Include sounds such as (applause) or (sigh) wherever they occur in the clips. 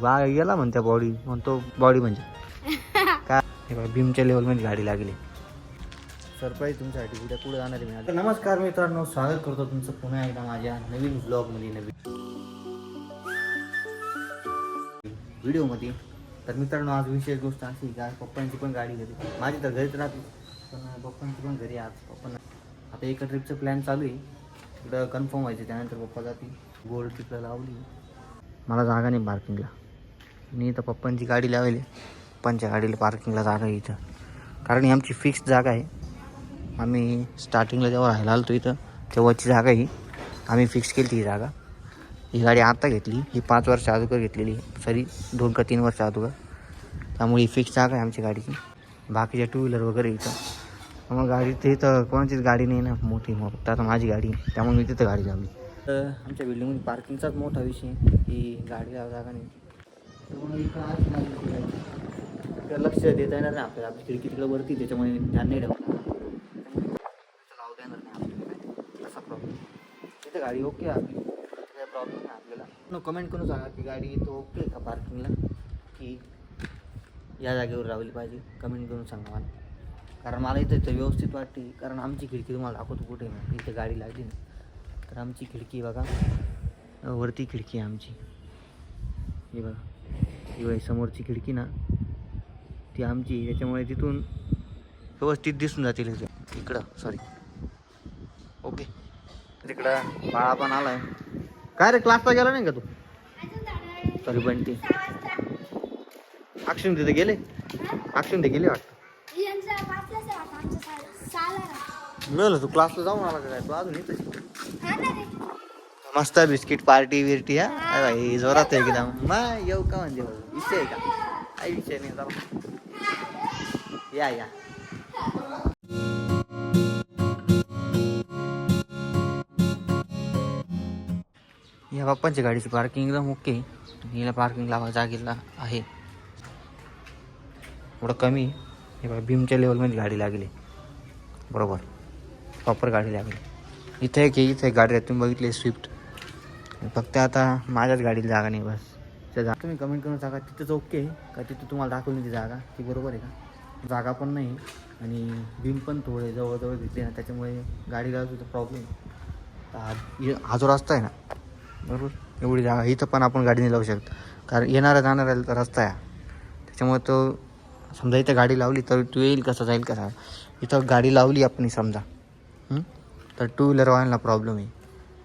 बा गेला म्हणत्या बॉडी म्हणतो बॉडी म्हणजे. (laughs) काय? हे बघा भीमच्या लेवलमध्ये गाडी लागली. सरप्राईज तुमच्यासाठी उद्या पुढे जाणार आहे मी. आता. नमस्कार मित्रांनो स्वागत करतो तुमचं पुन्हा एकदा माझ्या नवीन ब्लॉगमध्ये नवीन व्हिडिओमध्ये तर मित्रांनो आज विशेष गोष्ट अशी की आज पप्पांची पण गाडी घरी माझी तर घरीच राहते पण पप्पांची पण घरी आज. पप्पांना आता एका ट्रिपचं प्लॅन चालू आहे. तिकडं कन्फर्म व्हायचं त्यानंतर पप्पा जातील. गोल्ड ट्रिपला लावली. मला जागा नाही पार्किंगला मी इथं पप्पांची गाडी लावली. पप्पांच्या गाडीला पार्किंगला जागा आहे इथं. कारण ही आमची फिक्स जागा आहे. आम्ही स्टार्टिंगला जेव्हा राहायला आलो इथं तेव्हाची जागा ही. आम्ही फिक्स केली ही जागा. ही गाडी आता घेतली. ही पाच वर्ष अगोदर घेतलेली सॉरी दोन का तीन वर्ष अगोदर. त्यामुळे ही फिक्स जागा आहे आमची गाडीची. बाकीच्या टू व्हीलर वगैरे इथं. मग गाडी ते तर कोणाचीच गाडी नाही ना. मोठी मग फक्त आता माझी गाडी त्यामुळे मी तिथं गाडी लावली. तर आमच्या बिल्डिंगमध्ये पार्किंगचाच मोठा विषय आहे. की गाडीला जागा नाही. त्यामुळे इथं आत इकडं लक्ष देता येणार नाही आपल्याला. आपली खिडकी तिकडं वरती त्याच्यामुळे ध्यान नाही ठेवणार. लावता येणार नाही आपल्याला असा प्रॉब्लेम तिथे गाडी ओके आपली. काही प्रॉब्लेम नाही आपल्याला. कमेंट करून सांगा की गाडी तो ओके आहे का पार्किंगला की या जागेवर लावली पाहिजे. कमेंट करून सांगा मला. कारण मला इथं इथं व्यवस्थित वाटते. कारण आमची खिडकी तुम्हाला दाखवतो कुठे आहे ना इथे गाडी लागली ना तर आमची खिडकी बघा. वरती खिडकी आहे आमची. हे बघा. शिवाय समोरची खिडकी ना ती आमची. त्याच्यामुळे तिथून व्यवस्थित दिसून जातील इकडं सॉरी ओके तिकडं बाळा पण आलाय. काय रे क्लासला गेला नाही का तू? सॉरी बंटी अक्षुन तिथे गेले? अक्षुन ते गेले वाटतं. मिळालं तू क्लासला जाऊन आला का काय? तू अजून येतो मस्त बिस्किट पार्टी बिर्टी हा? भाई जोरात आहे एकदम. मग येऊ का म्हणजे? विषय आहे का? काही विषय नाही जाऊ या या. या बाप्पांच्या गाडीची पार्किंग एकदम ओके हिला पार्किंग लावा जागेला आहे. थोडं कमी? हे बघा भीमच्या लेवलमध्ये गाडी लागली. बरोबर. प्रॉपर गाडी लागली. इथे एक इथे गाडी आहे. तुम्ही बघितली स्विफ्ट फक्त आता माझ्याच गाडीला जागा नाही बस. त्या जा. तुम्ही कमेंट करून सांगा तिथंच ओके आहे का तिथं तुम्हाला दाखवली ती जागा? ती बरोबर आहे का? जागा पण नाही आणि भीम पण थोडे जवळजवळ घेतले ना त्याच्यामुळे गाडीला सुद्धा प्रॉब्लेम हा हा जो रस्ता आहे ना बरोबर? एवढी जागा इथं पण आपण गाडी नाही लावू शकतो. कारण येणारा जाणारा रस्ता आहे. त्याच्यामुळे तो समजा इथं गाडी लावली तर तू येईल कसं जाईल कसा? इथं गाडी लावली आपण समजा. तर टू व्हीलरवाल्यांना प्रॉब्लेम आहे.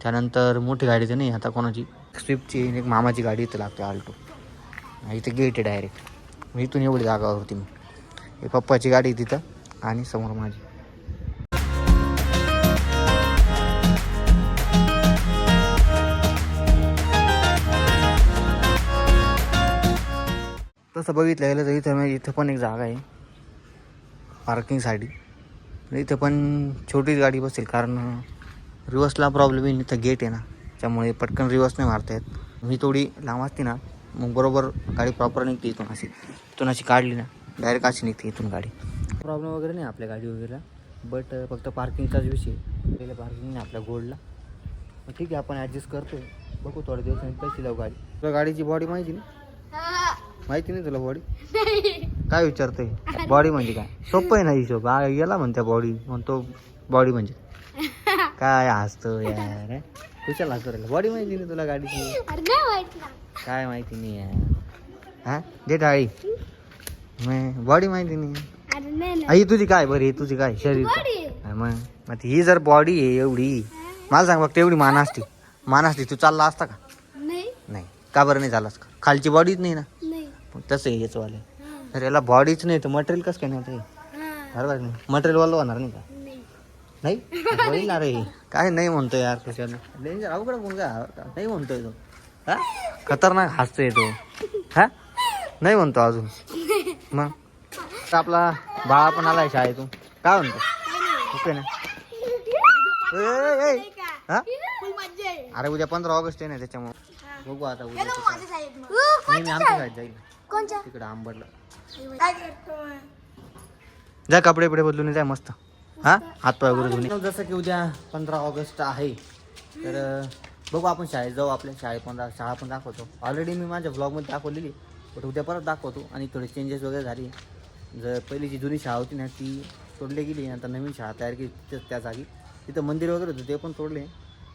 त्यानंतर मोठी गाडी तर नाही आता कोणाची? स्विफ्टची एक मामाची गाडी इथं लागते आल्टो इथे गेट आहे डायरेक्ट इथून एवढी जागा होती मी. हे पप्पाची गाडी तिथं आणि समोर माझी. तसं बघितलं गेलं तर इथं म्हणजे इथं पण एक जागा आहे. पार्किंगसाठी इथं पण छोटीच गाडी बसेल कारण रिवर्सला प्रॉब्लेम येईल इथं गेट आहे ना. त्यामुळे पटकन रिवर्स नाही मारता येत. मी थोडी लांब असते ना मग बरोबर गाडी प्रॉपर निघते इथून अशी. इथून अशी काढली ना डायरेक्ट अशी निघते इथून गाडी. प्रॉब्लेम वगैरे नाही आपल्या गाडी वगैरे. बट फक्त पार्किंगचाच विषय. पहिल्या पार्किंग नाही आपल्या गोल्डला मग ठीक आहे आपण ॲडजस्ट करतो बघू थोड्या दिवसांनी पैसे लावू गाडी. तुला गाडीची बॉडी माहिती ना? माहिती नाही तुला बॉडी काय विचारतोय? बॉडी म्हणजे काय? सोपं आहे ना हिशोब. गेला म्हणत्या बॉडी म्हणतो बॉडी म्हणजे. काय हसतो यार? कुशाला हसतो राहिला बॉडी माहिती नाही तुला गाडीची? काय माहिती नाही यार. हा? दे टाळी बॉडी माहिती नाही. आई तुझी काय? बरी तुझी काय? शरीर हा, मग. ही जर बॉडी आहे एवढी मला सांग फक्त एवढी मान असती. मान असती तू चालला असता का? नाही. का बरं नाही झालास? का खालची बॉडीच नाही ना? तसं आहे याचं वाले. तर याला बॉडीच नाही तर मटेरियल कसं काय नव्हतं बरोबर नाही मटेरियल वाला होणार नाही का? नाही? होईल ना रे. काय नाही म्हणतोय यार कशाला? डेंजर अवघड काय नाही म्हणतोय तो. हा? खतरनाक हसतोय तो. हा? नाही म्हणतो अजून. मग? तर आपला बाळा पण आलाय शाळेतून. काय म्हणतो? ओके ना. ए, ए, ए. हा? अरे उद्या पंधरा ऑगस्ट आहे ना त्याच्यामुळे. बघू आता उद्या नाही मी आमच्या शाळेत जाईल. कोणच्या? तिकडं आंबडला जा कपडे बिपडे बदलून जा मस्त. हा? हात पाय वगैरे धुणे. जसं की उद्या पंधरा ऑगस्ट आहे तर बघू आपण शाळेत जाऊ आपल्या शाळेत पण शाळा पण दाखवतो. ऑलरेडी मी माझ्या ब्लॉगमध्ये दाखवलेली बट उद्या परत दाखवतो. आणि थोडे चेंजेस वगैरे झाली. जर पहिली जी जुनी शाळा होती ना ती तोडली गेली. आता नवीन शाळा तयार केली तिथं त्या जागी. तिथं मंदिर वगैरे होतं ते पण तोडले.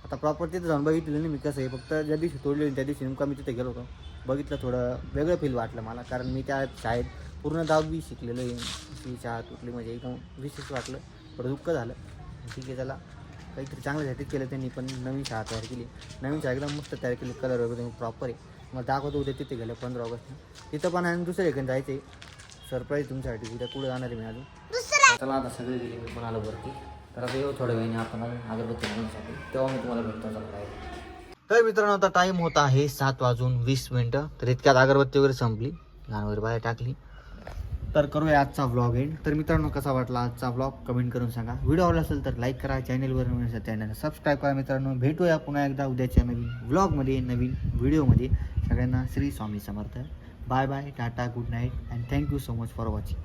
आता प्रॉपर तिथं जाऊन बघितलं नाही मी कसं आहे. फक्त ज्या दिवशी तोडलेली त्या दिवशी नेमका मी तिथे गेलो होतो. बघितलं थोडं वेगळं फील वाटलं मला. कारण मी त्या शाळेत पूर्ण दहावी शिकलेलो आहे. ती शाळा तुटली म्हणजे एकदम विशेष वाटलं. थोडं दुःख झालं. ठीक आहे त्याला काहीतरी चांगल्यासाठी केलं त्यांनी पण नवीन शाळा तयार केली. नवीन शाळा एकदम मस्त तयार केली कलर वगैरे प्रॉपर आहे. मग दाखवतो उद्या तिथे गेलं पंधरा ऑगस्ट तिथं पण आणि दुसऱ्या ठिकाणी जायचं आहे सरप्राईज तुमच्यासाठी उद्या पुढे जाणार आहे मी अजून? चला आता सगळे गेले मी पण आलो वरती. तर आता येऊ थोड्या वेळाने आपण अगरबत्ती लावण्यासाठी तेव्हा मी तुम्हाला भेटतो चला तर मित्रांनो आता टाईम होता आहे सात वाजून वीस मिनटं. तर इतक्यात अगरबत्ती वगैरे संपली. लहान वगैरे बाहेर टाकली. तर करूया आजचा व्लॉग एंड तर मित्रांनो कसा वाटला आजचा व्लॉग कमेंट करून सांगा. व्हिडिओ आवडला असेल तर लाईक करा. चॅनलवर नवीन असेल चॅनल सबस्क्राईब करा मित्रांनो. भेटूया पुन्हा एकदा उद्याच्या नवीन व्लॉगमध्ये नवीन व्हिडिओमध्ये सगळ्यांना Shri Swami Samarth. Bye bye tata good night and thank you so much for watching